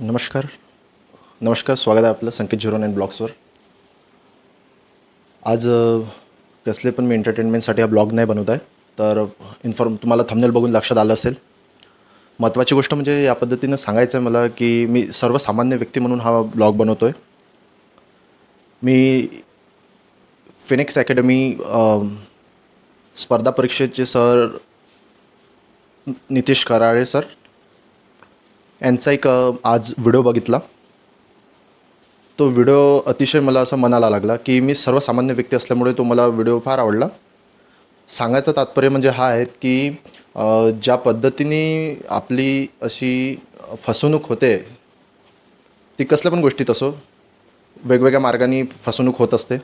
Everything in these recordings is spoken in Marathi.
नमस्कार. नमस्कार स्वागत आहे आपलं संकेत झिरो नाईन ब्लॉग्सवर. आज कसले पण मी एंटरटेनमेंटसाठी हा ब्लॉग नाही बनवत आहे तर इन्फॉर्म तुम्हाला थंबनेल बघून लक्षात आलं असेल. महत्त्वाची गोष्ट म्हणजे या पद्धतीनं सांगायचं आहे मला की मी सर्वसामान्य व्यक्ती म्हणून हा ब्लॉग बनवतो आहे मी फिनिक्स अकॅडमी स्पर्धा परीक्षेचे सर नितीश कराळे सर यांचा एक आज व्हिडिओ बघितला. तो व्हिडिओ अतिशय मला असं मनाला लागला की मी सर्वसामान्य व्यक्ती असल्यामुळे तो मला व्हिडिओ फार आवडला. सांगायचं तात्पर्य म्हणजे हा आहे की ज्या पद्धतीने आपली अशी फसवणूक होते ती कसल्या पण गोष्टीत असो वेगवेगळ्या मार्गाने फसवणूक होत असते.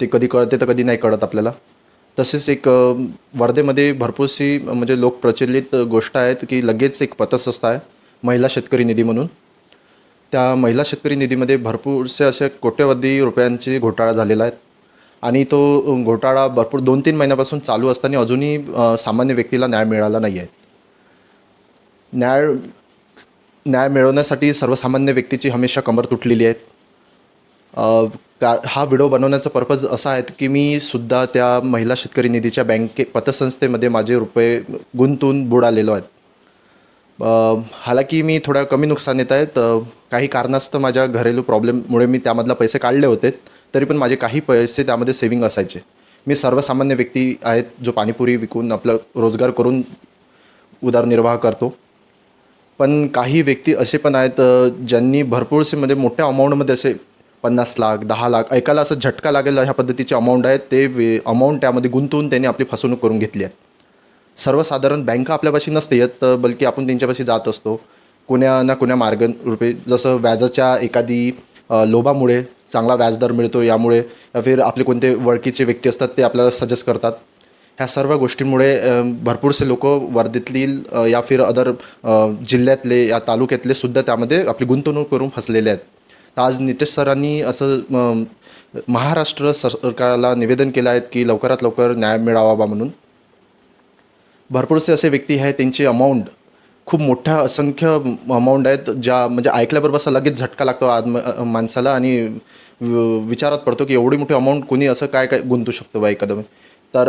ते कधी कळते तर कधी नाही कळत आपल्याला. तसेच एक वर्धेमध्ये भरपूरशी म्हणजे लोकप्रचलित गोष्ट आहेत की लगेच एक पतसंस्था आहे. महिला शेतकरी निधी म्हणून. त्या महिला शेतकरी निधीमध्ये भरपूरसे असे कोट्यवधी रुपयांचे घोटाळा झालेला आहे. आणि तो घोटाळा भरपूर दोन तीन महिन्यापासून चालू असताना अजूनही सामान्य व्यक्तीला न्याय मिळाला नाही आहे न्याय न्याय मिळवण्यासाठी सर्वसामान्य व्यक्तीची हमेशा कंबर तुटलेली आहेत का हा व्हिडिओ बनवण्याचा पर्पज असा आहे की मी सुद्धा त्या महिला शेतकरी निधीच्या बँके पतसंस्थेमध्ये माझे रुपये गुंतून बुडालेलो आहेत. हालाकी मी थोड्या कमी नुकसान येत आहेत काही कारणास्तव माझ्या घरेलू प्रॉब्लेममुळे मी त्यामधला पैसे काढले होते तरी पण माझे काही पैसे त्यामध्ये सेविंग असायचे. मी सर्वसामान्य व्यक्ती आहेत जो पाणीपुरी विकून आपलं रोजगार करून उदरनिर्वाह करतो. पण काही व्यक्ती असे पण आहेत ज्यांनी भरपूरसे म्हणजे मोठ्या अमाऊंटमध्ये असे पन्नास लाख दहा लाख ऐकायला असं झटका लागेल ह्या पद्धतीचे अमाऊंट आहेत ते वे अमाऊंट त्यामध्ये गुंतवून त्यांनी आपली फसवणूक करून घेतली आहे. सर्वसाधारण बँका आपल्यापाशी नसते येत तर बल्कि आपण त्यांच्यापाशी जात असतो. कोण्या ना कोण्या मार्ग रूपे जसं व्याजाच्या एखादी लोभामुळे चांगला व्याजदर मिळतो यामुळे या फिर आपले कोणते वळखीचे व्यक्ती असतात ते आपल्याला सजेस्ट करतात. ह्या सर्व गोष्टींमुळे भरपूरसे लोक वर्धेतील या फिर अदर जिल्ह्यातले या तालुक्यातले सुद्धा त्यामध्ये आपली गुंतवणूक करून फसलेले आहेत. तर आज नितेश सरांनी असं महाराष्ट्र सरकारला निवेदन केलं आहे की लवकरात लवकर न्याय मिळावा बा म्हणून. भरपूरसे असे व्यक्ती आहेत त्यांची अमाऊंट खूप मोठ्या असंख्य अमाऊंट आहेत ज्या म्हणजे ऐकल्याबरोबर असं लगेच झटका लागतो आत्म माणसाला आणि वि- विचारात पडतो की एवढी मोठी अमाऊंट कोणी असं काय काय गुंतू शकतो बा एखादं? तर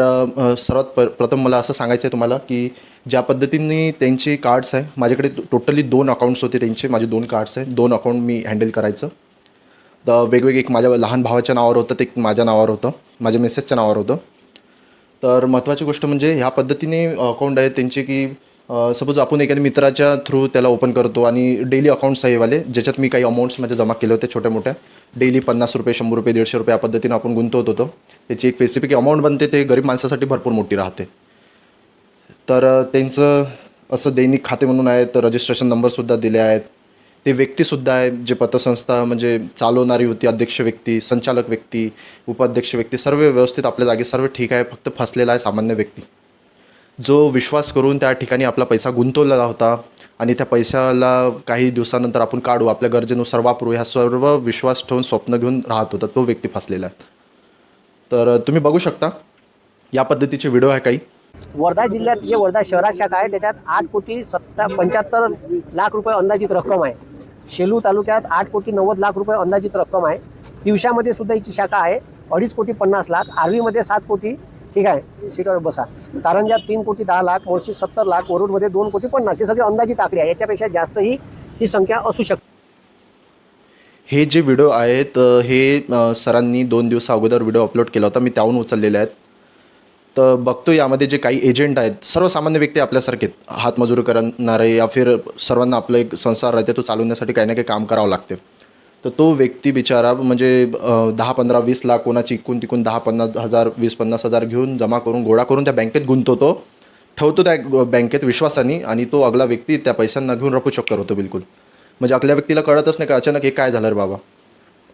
सर्वात प प्रथम मला असं सांगायचं आहे तुम्हाला की ज्या पद्धतीने त्यांची कार्ड्स आहे माझ्याकडे टोटली दोन अकाउंट्स होते त्यांचे माझे दोन कार्ड्स आहेत दोन अकाउंट मी हँडल करायचं. तर वेगवेगळे एक माझ्या लहान भावाच्या नावावर होतं ते एक माझ्या नावावर होतं माझ्या मिसेसच्या नावावर होतं. तर महत्त्वाची गोष्ट म्हणजे ह्या पद्धतीने अकाउंट आहे त्यांचे की सपोज आपण एखाद्या मित्राच्या थ्रू त्याला ओपन करतो आणि डेली अकाउंट्स आहे वाले ज्याच्यात मी काही अमाऊंट्स माझ्या जमा केले होते छोट्या मोठ्या डेली पन्नास रुपये शंभर रुपये दीडशे रुपये या पद्धतीने आपण गुंतवत होतो. त्याची एक स्पेसिफिक अमाऊंट बनते ते गरीब माणसासाठी भरपूर मोठी राहते. तर त्यांचं असं दैनिक खाते म्हणून आहे तर रजिस्ट्रेशन नंबरसुद्धा दिले आहेत. ते व्यक्तीसुद्धा आहे जे पतसंस्था म्हणजे चालवणारी होती अध्यक्ष व्यक्ती संचालक व्यक्ती उपाध्यक्ष व्यक्ती सर्व व्यवस्थित आपल्या जागी सर्व ठीक आहे फक्त फसलेला आहे सामान्य व्यक्ती. जो विश्वास करून त्या ठिकाणी आपला पैसा गुंतवलेला होता आणि त्या पैशाला काही दिवसानंतर आपण काढू आपल्या गरजेनुसार वापरू ह्या सर्व विश्वास ठेवून स्वप्न घेऊन राहत होता तो व्यक्ती फसलेला आहे. तर तुम्ही बघू शकता या पद्धतीचे व्हिडिओ आहे काही. वर्धा जिल्ह्यात जे वर्धा शहरात शाखा आहे त्याच्यात आठ कोटी सत्ता पंच्याहत्तर लाख रुपये अंदाजित रक्कम आहे. शेलू तालुक्यात आठ कोटी नव्वद लाख रुपये अंदाजित रक्कम आहे. दिवशामध्ये सुद्धा हिची शाखा आहे. अडीच कोटी पन्नास लाख आर्वीमध्ये सात कोटी ठीक आहे सीटवर बसा. कारंजात तीन कोटी दहा लाख मोर्शी सत्तर लाख वरुडमध्ये दोन कोटी पन्नास हे सगळे अंदाजित आकडे आहे. याच्यापेक्षा जास्तही ही संख्या असू शकते. हे जे व्हिडिओ आहेत हे सरांनी दोन दिवसा अगोदर व्हिडिओ अपलोड केला होता. मी त्याहून उचललेले आहेत. तर बघतो यामध्ये जे काही एजंट आहेत सर्वसामान्य व्यक्ती आपल्यासारखे आहेत. हातमजुरी करणारे या फिर सर्वांना आपलं एक संसार राहते तो चालवण्यासाठी काही ना काही काम करावं लागते. तर तो व्यक्ती बिचारा म्हणजे दहा पंधरा वीस लाख कोणाची इकून तिकून दहा पन्नास हजार वीस पन्नास हजार घेऊन जमा करून गोळा करून त्या बँकेत गुंतवतो ठेवतो त्या बँकेत विश्वासाने आणि तो अगला व्यक्ती त्या पैशांना घेऊन रपूचक होतो बिलकुल. म्हणजे आपल्या व्यक्तीला कळतच नाही का अचानक हे काय झालं रे बाबा.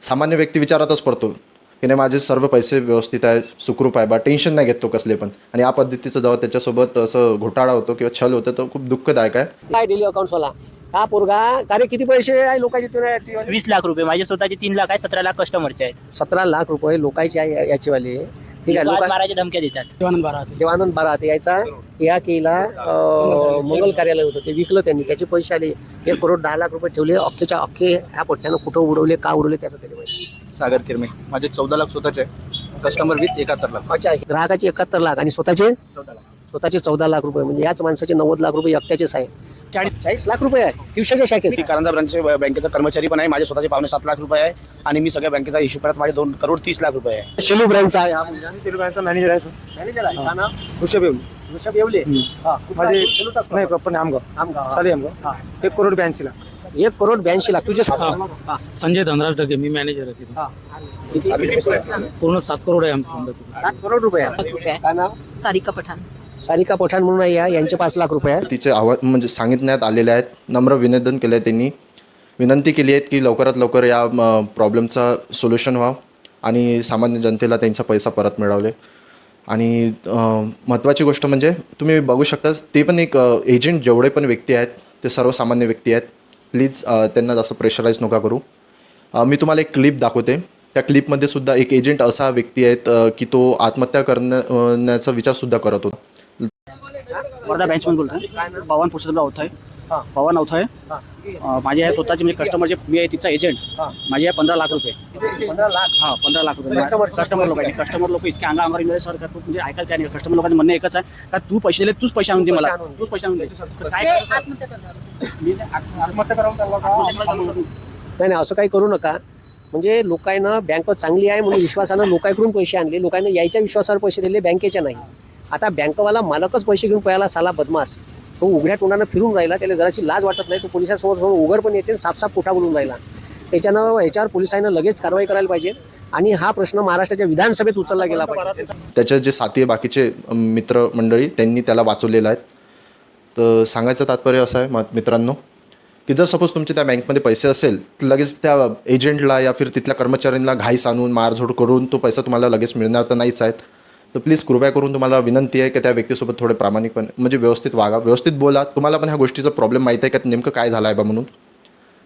सामान्य व्यक्ती विचारातच पडतो. की नाही माझे सर्व पैसे व्यवस्थित आहे सुखरूप आहे बा टेन्शन नाही घेत तो कसले पण. आणि या पद्धतीचं जेव्हा त्याच्यासोबत असं घोटाळा होतो किंवा छल होतं तो खूप दुःखदायक आहे. काय डेली अकाउंट्सवाला हा पोरगा कार्य किती पैसे आहे लोकांचे वीस लाख रुपये माझे स्वतःचे तीन लाख आहे सतरा लाख कस्टमरचे आहेत. सतरा लाख रुपये लोकांचे आहे याचेवाले. ठीक आहे लोक मारायच्या धमक्या देतात. देवानंद बारा देवानंद बारात यायचा. या केला मंगल कार्यालय. होतं. ते विकलं त्यांनी. त्याचे पैसे आले. एक करोड दहा लाख रुपये ठेवले. अख्खेच्या अख्खे ह्या पट्ट्यानं कुठं उडवले का उडवले त्याचं त्याला माहिती सागर किरमे माझे चौदा लाख स्वतःचे. कस्टमर विथ एकाहत्तर लाख. अच्छा ग्राहकाचे एकाहत्तर लाख आणि स्वतःचे? चौदा लाख. स्वतःचे चौदा लाख रुपये म्हणजे याच माणसाचे नव्वद लाख रुपये एकट्याचेच आहे चाळीस चाळीस लाख रुपये आहे. दिवसाच्या शाखेत मी कारंजा ब्रांचचे बँकेचा कर्मचारी पण आहे. माझे स्वतःचे पावणे सात लाख रुपये आहे आणि मी सगळ्या बँकेचा हिशोब करत माझे दोन करोड तीस लाख रुपये आहे. शेलू ब्रँडचा आहे. हा. बँकचा मॅनेजर आहे सर. मॅनेजर आहे. का नाव? ऋषभ येऊन ऋषभ येवले हा. कुठला? माझे शेलूचाच नाही का? पण आमगाव आमगाव, हा. साली आमगाव एक करोड ब्याऐंशी लाख. एक करोड ब्याऐंशी लाख. तुझे हा. संजय धनराज ढगे मी मॅनेजर आहे तिथे. हा. किती? पूर्ण सात करोड आहे आमचं तिथे. सात करोड रुपये आहे. नाव? सारिका पठाण. सारिका पठाण म्हणून आहे या यांचे पाच लाख रुपये आहेत. तिचे आवाज म्हणजे सांगितण्यात आलेले आहेत नम्र विनेदन केलं आहे त्यांनी. विनंती केली आहे की लवकरात लवकर या प्रॉब्लेमचा सोल्युशन व्हावं आणि सामान्य जनतेला त्यांचा पैसा परत मिळावले. आणि महत्त्वाची गोष्ट म्हणजे तुम्ही बघू शकता ते पण एक एजंट जेवढे पण व्यक्ती आहेत ते सर्वसामान्य व्यक्ती आहेत. प्लीज त्यांना जास्त प्रेशराईज नका करू. मी तुम्हाला एक क्लिप दाखवते. त्या क्लिपमध्ये सुद्धा एक एजंट असा व्यक्ती आहेत की तो आत्महत्या करण्याचा विचारसुद्धा करत होता. वर्धा बँचमन बोलतोय. पवन पुरुषोत्तमराव अवथय पवन अवथय माझे आहे स्वतःचे म्हणजे कस्टमरचे मी आहे तिचा एजंट माझे आहे पंधरा लाख रुपये. पंधरा लाख. हा पंधरा लाख रुपये. कस्टमर लोक आहेत. कस्टमर लोक इतके अंगा अंगावर मिळाले सर का तू म्हणजे ऐकायला काय नाही. कस्टमर लोकांचं म्हणणं एकच आहे का तू पैसे दिले तूच पैसे आणून दे मला. तूच पैसे आणून दे? आत्महत्या मी करावं नाही असं काही करू नका. म्हणजे लोकांना बँक चांगली आहे म्हणून विश्वासानं लोकांकडून पैसे आणले. लोकांना यायच्या विश्वासावर पैसे दिले बँकेच्या नाही. आता बँकवाला मालकच पैसे घेऊन पळाला साला बदमास तो उघड्या तोंडानं फिरून राहिला त्याला जराची लाज वाटत नाही तो पोलिसांसमोर समोर उघड पण येते साफसाफ पोटा बोलून राहिला. त्याच्यानं ह्याच्यावर पोलिसांना लगेच कारवाई करायला पाहिजे आणि हा प्रश्न महाराष्ट्राच्या विधानसभेत उचलला गेला पाहिजे. त्याचे जे साथी आहे बाकीचे मित्र मंडळी त्यांनी त्याला वाचवलेलं आहेत तर सांगायचं तात्पर्य असं आहे मित्रांनो की जर सपोज तुमचे त्या बँकमध्ये पैसे असेल तर लगेच त्या एजंटला या फिर तिथल्या कर्मचाऱ्यांना घाईस आणून मारझोड करून तो पैसा तुम्हाला लगेच मिळणार तर नाहीच आहेत. तर प्लीज कृपया करून तुम्हाला विनंती आहे की त्या व्यक्तीसोबत थोडे प्रामाणिकपणे म्हणजे व्यवस्थित वागा. व्यवस्थित बोला. तुम्हाला पण ह्या गोष्टीचा प्रॉब्लेम माहीत आहे का? नेमकं काय झालं आहे बा म्हणून?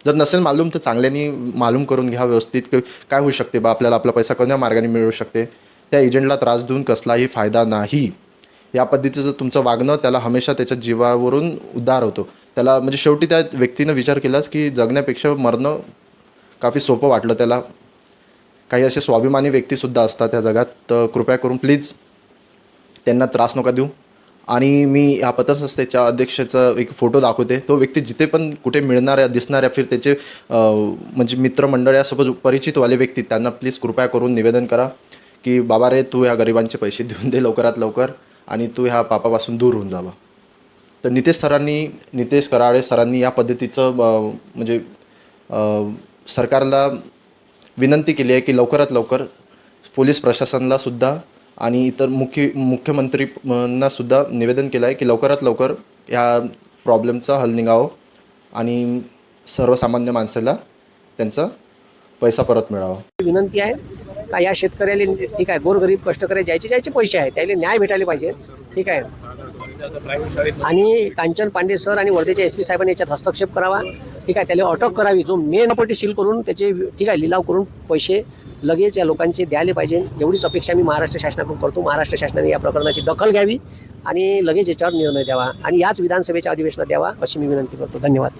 जर नसेल मालूम तर चांगल्यानी मालूम करून घ्या व्यवस्थित. की काय होऊ शकते बा? आपल्याला आपला पैसा कोणत्या मार्गाने मिळू शकते? त्या एजंटला त्रास देऊन कसलाही फायदा नाही. या पद्धतीचं तुमचं वागणं त्याला हमेशा त्याच्या जीवावरून उद्धार होतो. त्याला म्हणजे शेवटी त्या व्यक्तीनं विचार केलाच की जगण्यापेक्षा मरणं काफी सोपं वाटलं त्याला. काही असे स्वाभिमानी व्यक्तीसुद्धा असतात त्या जगात. तर कृपया करून प्लीज त्यांना त्रास नका देऊ. आणि मी या पतसंस्थेच्या अध्यक्षाचा एक फोटो दाखवते. तो व्यक्ती जिथे पण कुठे मिळणाऱ्या दिसणाऱ्या फिर त्याचे म्हणजे मित्रमंडळ यासोबत परिचितवाले व्यक्ती त्यांना प्लीज कृपया करून निवेदन करा की बाबा रे तू ह्या गरिबांचे पैसे देऊन दे लवकरात लवकर आणि तू ह्या पापापासून दूर होऊन जावा. तर नितेश सरांनी नितेश कराळे सरांनी या पद्धतीचं म्हणजे सरकारला विनंती केली आहे की लवकरात लवकर पोलीस प्रशासनाला सुद्धा आणि इतर मुख्य मुख्यमंत्रींना सुद्धा निवेदन केलं आहे की लवकरात लवकर या प्रॉब्लेमचा हल निघावं आणि सर्वसामान्य माणसाला त्यांचा पैसा परत मिळावा. विनंती आहे का या शेतकऱ्याला ठीक आहे गोरगरीब कष्टकरी ज्याचे ज्याचे पैसे आहेत त्याला न्याय भेटायला पाहिजे. ठीक आहे. आणि कांचन पांडे सर आणि वर्धेच्या एस पी साहेबांनी याच्यात हस्तक्षेप करावा. ठीक आहे त्याला अटक करावी. जो मेन प्रॉपर्टी सील करून त्याचे ठीक आहे लिलाव करून पैसे लगेच या लोकांचे द्यायला पाहिजे. एवढीच अपेक्षा मी महाराष्ट्र शासनाकडून करतो. महाराष्ट्र शासनाने या प्रकरणाची दखल घ्यावी आणि लगेच याच्यावर निर्णय द्यावा आणि याच विधानसभेच्या अधिवेशनात द्यावा अशी मी विनंती करतो. धन्यवाद.